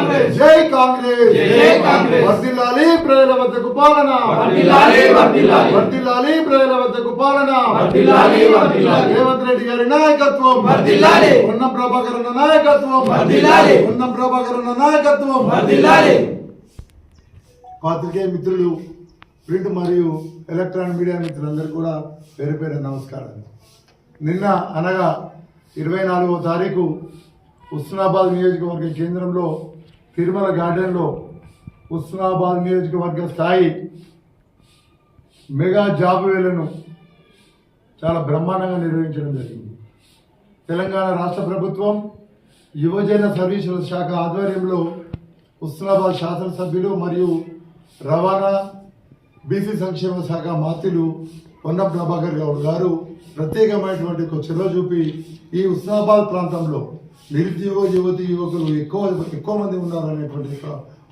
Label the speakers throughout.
Speaker 1: కాంగ్రెస్
Speaker 2: జై కాంగ్రెస్
Speaker 1: జై కాంగ్రెస్.
Speaker 2: వర్ధిల్లాలి ప్రజల వద్దకు పాలన
Speaker 1: వర్ధిల్లాలి, వర్ధిల్లాలి.
Speaker 2: వర్ధిల్లాలి ప్రజల వద్దకు పాలన
Speaker 1: వర్ధిల్లాలి, వర్ధిల్లాలి.
Speaker 2: రేవంత్ రెడ్డి గారి నాయకత్వం
Speaker 1: వర్ధిల్లాలి.
Speaker 2: ఉన్న నాయకత్వం
Speaker 1: వర్ధిల్లాలి.
Speaker 2: ఉన్న నాయకత్వం
Speaker 1: వర్ధిల్లాలి.
Speaker 2: పాత్రికేయ మిత్రులు ప్రింట్ మరియు ఎలక్ట్రానిక్ మీడియా మిత్రులందరూ కూడా పేరు పేరు నమస్కారాలు నిన్న అనగా ఇరవై నాలుగవ తారీఖు హుస్నాబాద్ నియోజకవర్గ కేంద్రంలో తిరుమల గార్డెన్లో ఉస్మానాబాద్ నియోజకవర్గ స్థాయి మెగా జాబ్ వేలను చాలా బ్రహ్మాండంగా నిర్వహించడం జరిగింది. తెలంగాణ రాష్ట్ర ప్రభుత్వం యువజన సర్వీసుల శాఖ ఆధ్వర్యంలో ఉస్మానాబాద్ శాసనసభ్యులు మరియు రవాణా బీసీ సంక్షేమ శాఖ మాత్రులు పొన్న ప్రభాకర్ గౌడ్ గారు ప్రత్యేకమైనటువంటి ఒక చొరవ చూపి ఈ ఉస్మానాబాద్ ప్రాంతంలో నిరుద్యోగ యువతి యువకులు ఎక్కువ ఎక్కువ మంది ఉన్నారు అనేటువంటి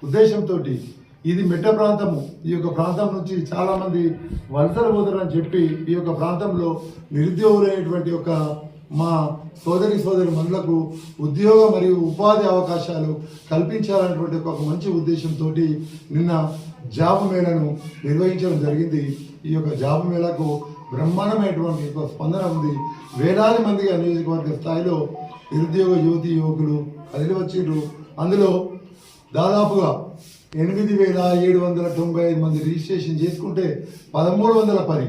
Speaker 2: ఉద్దేశంతో ఇది మెట్ట ప్రాంతము. ఈ యొక్క ప్రాంతం నుంచి చాలామంది వలసలు పోతారని చెప్పి ఈ యొక్క ప్రాంతంలో నిరుద్యోగులైనటువంటి ఒక మా సోదరి సోదరి మనులకు ఉద్యోగ మరియు ఉపాధి అవకాశాలు కల్పించాలనేటువంటి ఒక మంచి ఉద్దేశంతో నిన్న జాబ్ మేళను నిర్వహించడం జరిగింది. ఈ యొక్క జాబ్ మేళకు బ్రహ్మాండమైనటువంటి స్పందన ఉంది. వేలాది మందిగా నియోజకవర్గ స్థాయిలో నిరుద్యోగ యువతి యువకులు కదిలి వచ్చిండ్రు. అందులో దాదాపుగా ఎనిమిది వేల ఏడు వందల తొంభై ఐదు మంది రిజిస్ట్రేషన్ చేసుకుంటే పదమూడు వందల పది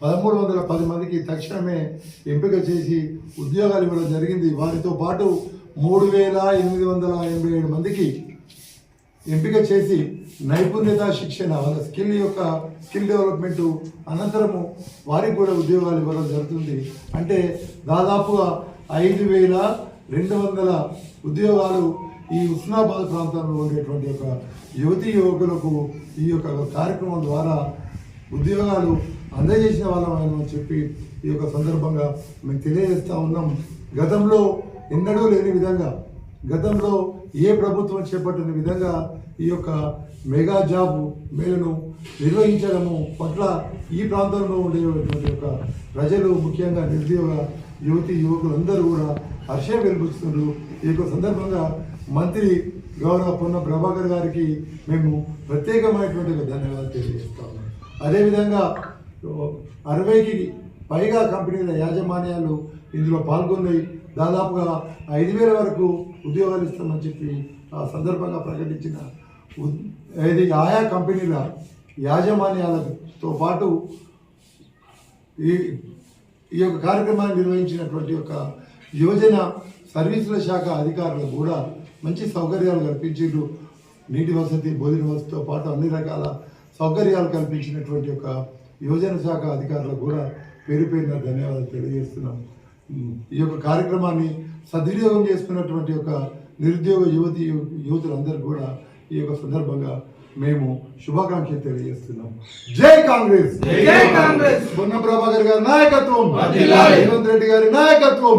Speaker 2: పదమూడు వందల పది మందికి తక్షణమే ఎంపిక చేసి ఉద్యోగాలు ఇవ్వడం జరిగింది. వారితో పాటు మూడు వేల ఎనిమిది వందల ఎనభై ఏడు మందికి ఎంపిక చేసి నైపుణ్యత శిక్షణ వాళ్ళ స్కిల్ యొక్క స్కిల్ డెవలప్మెంట్ అనంతరము వారికి కూడా ఉద్యోగాలు ఇవ్వడం జరుగుతుంది. అంటే దాదాపుగా ఐదు వేల రెండు వందల ఉద్యోగాలు ఈ ఉస్నాబాద్ ప్రాంతంలో ఉండేటువంటి యొక్క యువతి యువకులకు ఈ యొక్క కార్యక్రమం ద్వారా ఉద్యోగాలు అందజేసిన వాళ్ళమని చెప్పి ఈ యొక్క సందర్భంగా మేము తెలియజేస్తా ఉన్నాం. గతంలో ఎన్నడూ లేని విధంగా గతంలో ఏ ప్రభుత్వం చేపట్టిన విధంగా ఈ యొక్క మెగా జాబ్ మేళను నిర్వహించడము పట్ల ఈ ప్రాంతంలో ఉండేటువంటి యొక్క ప్రజలు ముఖ్యంగా నిరుద్యోగ యువతి యువకులందరూ కూడా హర్షం వెలిపిస్తున్నారు. ఈ యొక్క సందర్భంగా మంత్రి గౌరవ పొన్న ప్రభాకర్ గారికి మేము ప్రత్యేకమైనటువంటి ధన్యవాదాలు తెలియజేస్తాము అదేవిధంగా అరవైకి పైగా కంపెనీల యాజమాన్యాలు ఇందులో పాల్గొన్నాయి. దాదాపుగా ఐదు వేల వరకు ఉద్యోగాలు ఇస్తామని చెప్పి ఆ సందర్భంగా ప్రకటించిన ఉద్- ఇది ఆయా కంపెనీల యాజమాన్యాలతో పాటు ఈ ఈ యొక్క కార్యక్రమాన్ని నిర్వహించినటువంటి యొక్క యువజన సర్వీసుల శాఖ అధికారులకు కూడా మంచి సౌకర్యాలు కల్పించారు నీటి వసతి భోజన వసతితో పాటు అన్ని రకాల సౌకర్యాలు కల్పించినటువంటి యొక్క యువజన శాఖ అధికారులకు కూడా పేరు పేరున ధన్యవాదాలు తెలియజేస్తున్నాము ఈ యొక్క కార్యక్రమాన్ని సద్వినియోగం చేసుకున్నటువంటి యొక్క నిరుద్యోగ యువతి యువతులందరూ కూడా ఈ యొక్క సందర్భంగా మేము శుభాకాంక్షలు తెలియజేస్తున్నాం జై కాంగ్రెస్
Speaker 1: జై కాంగ్రెస్.
Speaker 2: పొన్న ప్రభాకర్ గారి నాయకత్వం. రేవంత్ రెడ్డి గారి నాయకత్వం.